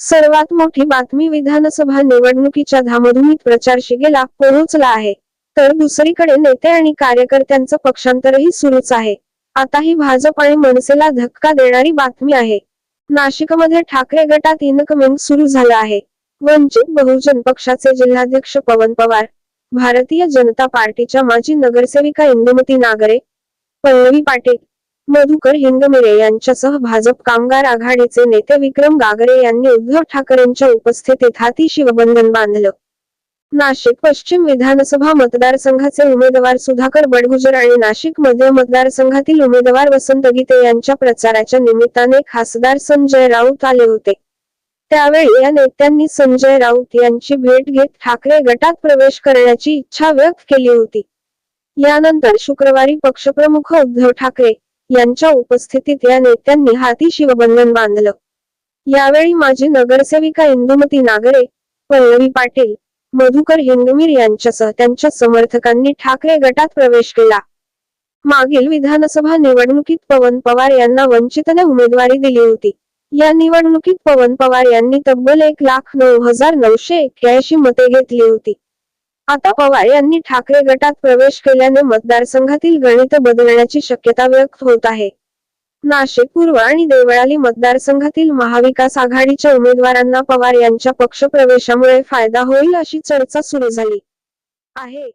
सर्वात मोठी बातमी विधानसभा निवडणुकीच्या धामधुमीत प्रचार शिगेला पोहोचला आहे. तर दुसरीकडे नेते आणि कार्यकर्त्यांचं पक्षांतरही सुरूच आहे. आता ही भाजप आणि मनसेला धक्का देणारी बातमी आहे. नाशिकमध्ये ठाकरे गटात इनकमिंग सुरू झालं आहे. वंचित बहुजन पक्षाचे जिल्हाध्यक्ष पवन पवार भारतीय जनता पार्टीच्या माजी नगरसेविका इंदुमती नागरे पल्लवी पाटील मधुकर हिंगमिरे यांच्यासह भाजप कामगार आघाडीचे नेते विक्रम गागरे यांनी उद्धव ठाकरेंच्या उपस्थितीत हाती शिवबंधन बांधलं. नाशिक पश्चिम विधानसभा मतदारसंघाचे उमेदवार सुधाकर बडगुजर आणि नाशिक मध्य मतदारसंघातील उमेदवार वसंत गीते यांच्या प्रचाराच्या निमित्ताने खासदार संजय राऊत आले होते. त्यावेळी या नेत्यांनी संजय राऊत यांची भेट घेत ठाकरे गटात प्रवेश करण्याची इच्छा व्यक्त केली होती. यानंतर शुक्रवारी पक्षप्रमुख उद्धव ठाकरे यांच्या उपस्थितीत या नेत्यांनी हाती शिवबंधन बांधलं. यावेळी माजी नगरसेविका इंदुमती नागरे पल्लवी पाटील मधुकर हिंदुमीर यांच्यासह त्यांच्या समर्थकांनी ठाकरे गटात प्रवेश केला. मागील विधानसभा निवडणुकीत पवन पवार यांना वंचितने उमेदवारी दिली होती. या निवडणुकीत पवन पवार यांनी तब्बल एक लाख नऊ हजार नऊशे एक्क्याऐंशी मते घेतली होती. आता पवार यांनी ठाकरे गटात प्रवेश केल्याने मतदारसंघातील गणित बदलण्याची शक्यता व्यक्त होत आहे. नाशिक पूर्व आणि देवळाली मतदारसंघातील महाविकास आघाडीच्या उमेदवारांना पवार यांच्या पक्षप्रवेशामुळे फायदा होईल अशी चर्चा सुरू झाली. आहे.